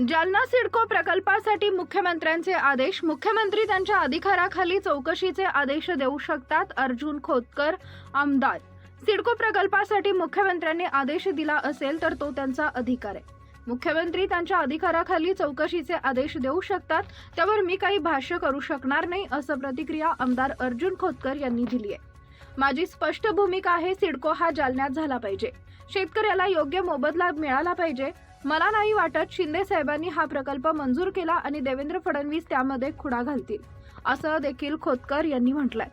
जालना सिडको प्रकल्पासाठी मुख्यमंत्र्यांचे आदेश. मुख्यमंत्री त्यांच्या अधिकाराखाली चौकशीचे आदेश देऊ शकतात अर्जुन खोतकर आमदार. सिडको प्रकल्पासाठी मुख्यमंत्र्यांनी आदेश दिला असेल तर तो त्यांचा अधिकार आहे. मुख्यमंत्री त्यांच्या अधिकाराखाली चौकशीचे आदेश देऊ शकतात त्यावर मी काही भाष्य करू शकणार नाही असं प्रतिक्रिया आमदार अर्जुन खोतकर यांनी दिली आहे. माझी स्पष्ट भूमिका आहे सिडको हा जालन्यात झाला पाहिजे. शेतकऱ्याला योग्य मोबदला मिळाला पाहिजे. मला नाही वाटत शिंदे साहेबांनी हा प्रकल्प मंजूर केला आणि देवेंद्र फडणवीस त्यामध्ये खुडा घालतील असं देखील खोतकर यांनी म्हटलंय.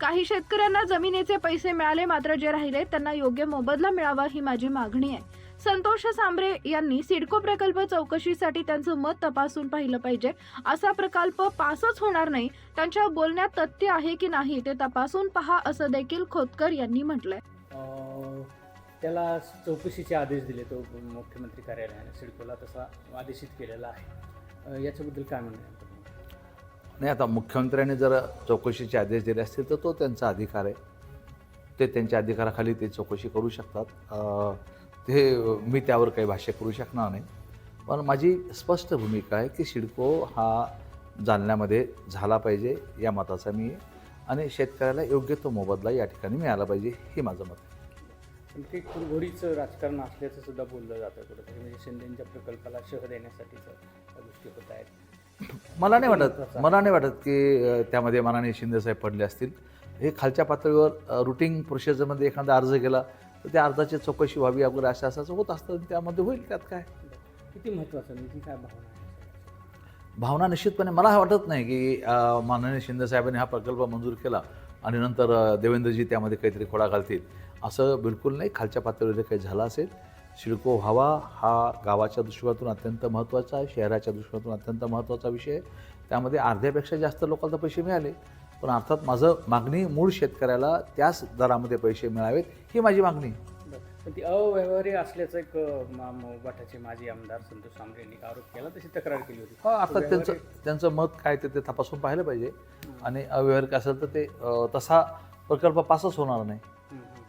काही शेतकऱ्यांना जमिनीचे पैसे मिळाले मात्र जे राहिले त्यांना योग्य मोबदला मिळावा ही माझी मागणी आहे. संतोष सांबरे यांनी सिडको प्रकल्प चौकशीसाठी त्यांचं मत तपासून पाहिलं पाहिजे. असा प्रकल्प पासच होणार नाही. त्यांच्या बोलण्यात तथ्य आहे की नाही ते तपासून पहा असं देखील खोतकर यांनी म्हटलंय. त्याला चौकशीचे आदेश दिले तो मुख्यमंत्री कार्यालयाने सिडकोला तसा आदेशित केलेला आहे. याच्याबद्दल काय म्हणणं? नाही आता मुख्यमंत्र्यांनी जर चौकशीचे आदेश दिले असतील तर तो त्यांचा अधिकार आहे. ते त्यांच्या अधिकाराखाली ते चौकशी करू शकतात. ते मी त्यावर काही भाष्य करू शकणार नाही. पण माझी स्पष्ट भूमिका आहे की सिडको हा जालन्यामध्ये झाला पाहिजे या मताचा मी. आणि शेतकऱ्याला योग्य तो मोबदला या ठिकाणी मिळाला पाहिजे हे माझं मत आहे. कुरघोडीचं राजकारण असल्याचं सुद्धा बोललं जातं कुठेतरी म्हणजे शिंदेच्या प्रकल्पाला शह देण्यासाठीच गोष्टी होत आहेत. मला नाही वाटत मला नाही वाटत की त्यामध्ये मनाने शिंदेसाहेब पडले असतील. हे खालच्या पातळीवर रुटीन प्रोसिजरमध्ये एखादा अर्ज केला तर त्या अर्जाची चौकशी व्हावी वगैरे असं असं होत असतं. त्यामध्ये होईल त्यात काय? किती महत्त्वाचं नेमकी काय भावना भावना निश्चितपणे मला वाटत नाही की माननीय शिंदेसाहेबांनी हा प्रकल्प मंजूर केला आणि नंतर देवेंद्रजी त्यामध्ये काहीतरी खोडा घालतील. असं बिलकुल नाही. खालच्या पातळीवर काही झालं असेल. सिडको व्हावा हा गावाच्या दृष्टिकोनातून अत्यंत महत्त्वाचा आहे. शहराच्या दृष्टिकोनातून अत्यंत महत्त्वाचा विषय आहे. त्यामध्ये अर्ध्यापेक्षा जास्त लोकांना पैसे मिळाले. पण अर्थात माझं मागणी मूळ शेतकऱ्याला त्याच दरामध्ये पैसे मिळावेत ही माझी मागणी. आहे. पण ती अव्यवहारी असल्याचं एक गटाचे माजी आमदार संतोष सांबरे यांनी आरोप केला तशी तक्रार केली होती. हो अर्थात त्यांचं त्यांचं मत काय ते ते तपासून पाहिलं पाहिजे. आणि अव्यवहारिक असेल तर ते अ, तसा प्रकल्प पासच होणार नाही. हम्म, हम्म.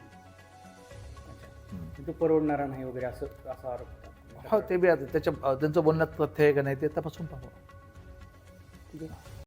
अच्छा. तो परवडणारा नाही वगैरे असं असा आरोप होता. हो ते बी आता त्याच्या अ, त्यांचं बोलण्यात तथ्य आहे का नाही ते तपासून ठीक आहे